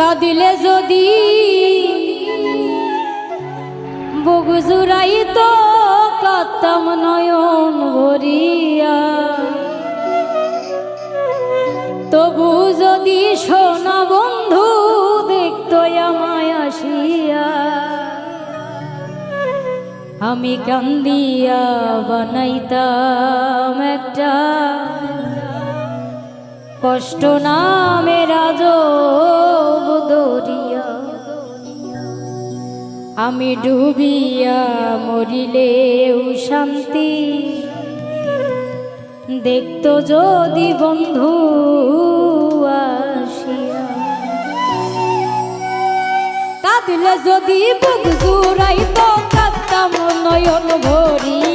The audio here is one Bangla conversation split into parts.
কাঁদিলে যদি বগুজুরাই তো কাতাম নয়ন ভরিয়া। তবু যদি সোনা বন্ধু দেখতো আমায় আসিয়া, আমি কান্দিয়া বানাইতাম একটা কষ্ট নামে রাজ দরিয়া আমি ডুবিয়া মরিলেও শান্তি। দেখতো যদি বন্ধু আসিয়া। কাঁদিলে যদি বুক জুড়াইতো কাঁদতাম নয়ন ভরিয়া।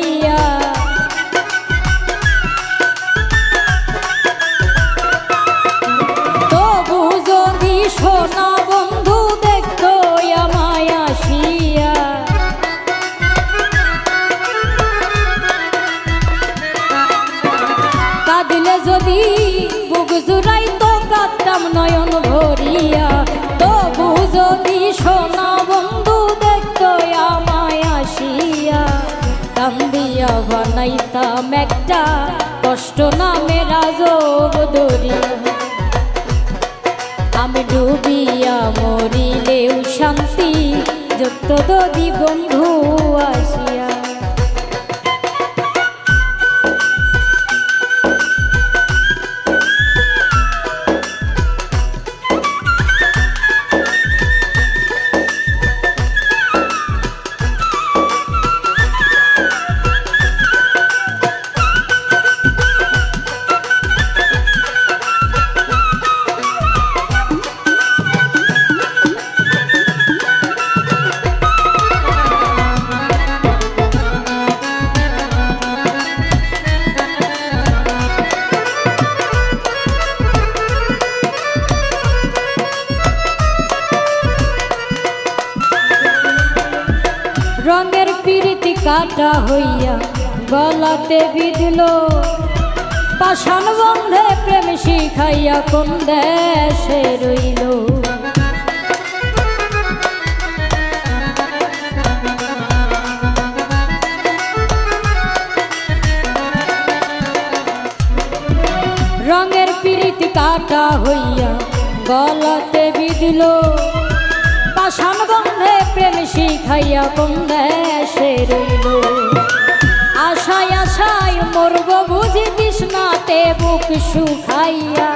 ডুবিয়া মরিলেও শান্তি যত দদি বন্ধু আসিয়া রঙের পিরিতি কাটা হইয়া গলাতে বিধল। পাষাণ বন্ধে প্রেম শিখাইয়া কোন দেশে রইল? রঙের পিরিতি কাটা হইয়া গলাতে বিধল। পাষাণ বন্ধে প্রেম শিখাইয়া কোন রইল? আশায় আশায় মরব বুঝি তৃষ্ণাতে বুক শুকাইয়া।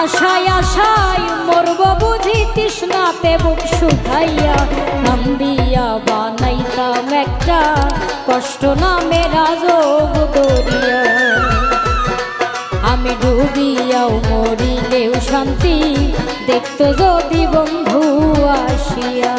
আশায় আশায় মরব বুঝি তৃষ্ণাতে বুক শুকাইয়া। নান্দিয়া বানাইতাম একটা কষ্ট নামে দরিয়া ডুবিয়াও মরিলেও শান্তি দেখতো যদি বন্ধু আসিয়া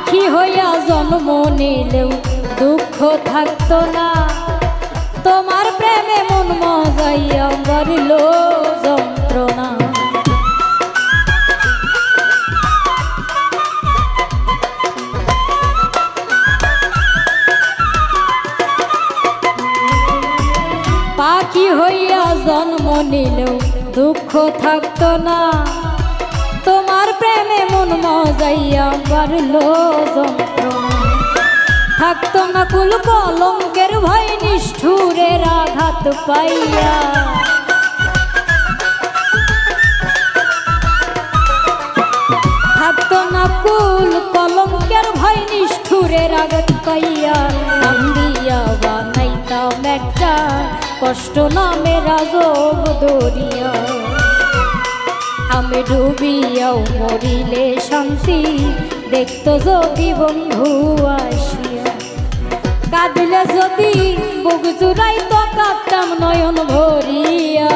পাখি হইয়া জন্ম নিলেও দুঃখ থাকতো না। তোমার প্রেমে মন মজাইয়া বাড়িল যন্ত্রণা। পাখি হইয়া জন্ম নিলেও দুঃখ থাকতো না। তোমার মজাইয়া বাড়ল যন্ত্রণা থাকতো না কুল কলঙ্কের ভয় নিষ্ঠুরের আঘাত পাইয়া। থাকতো না কুল কলঙ্কের ভয় নিষ্ঠুরের আঘাত পাইয়া। কান্দিয়া বানাইতাম একটা কষ্ট নামে রাজব দরিয়া। আমি ডুবিয়াও মরিলে শান্তি। দেখতো যদি বন্ধু আসিয়া। কাঁদিলে যদি বুক জুড়াই তো কাঁদতাম নয়ন ভরিয়া।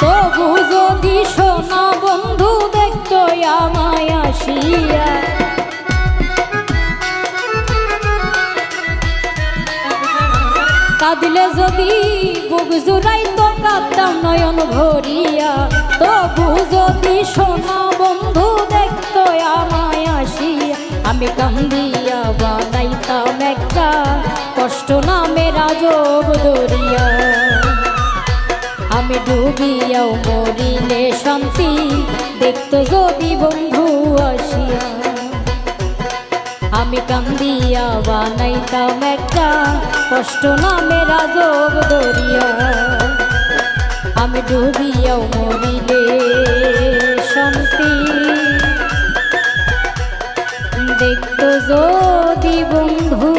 তবু যদি শোনা বন্ধু দেখতো আমায় আসিয়া। কাঁদিলে যদি বুক জুড়াই তো কাঁদতাম নয়ন ভরিয়া, তবু যদি সোনা বন্ধু দেখতো আমায় আসিয়া, আমি কান্দিয়া বানাইতাম একটা কষ্ট নামে রাজব দরিয়া আমি ডুবিয়াও মরিলে শান্তি দেখতো যদি বন্ধু আসিয়া। আমি কান্দিয়া বানাইতাম একটা কষ্ট নামে রাজব দরিয়া। আমি ডুবিয়াও মরিলে শান্তি। দেখতো যদি বন্ধু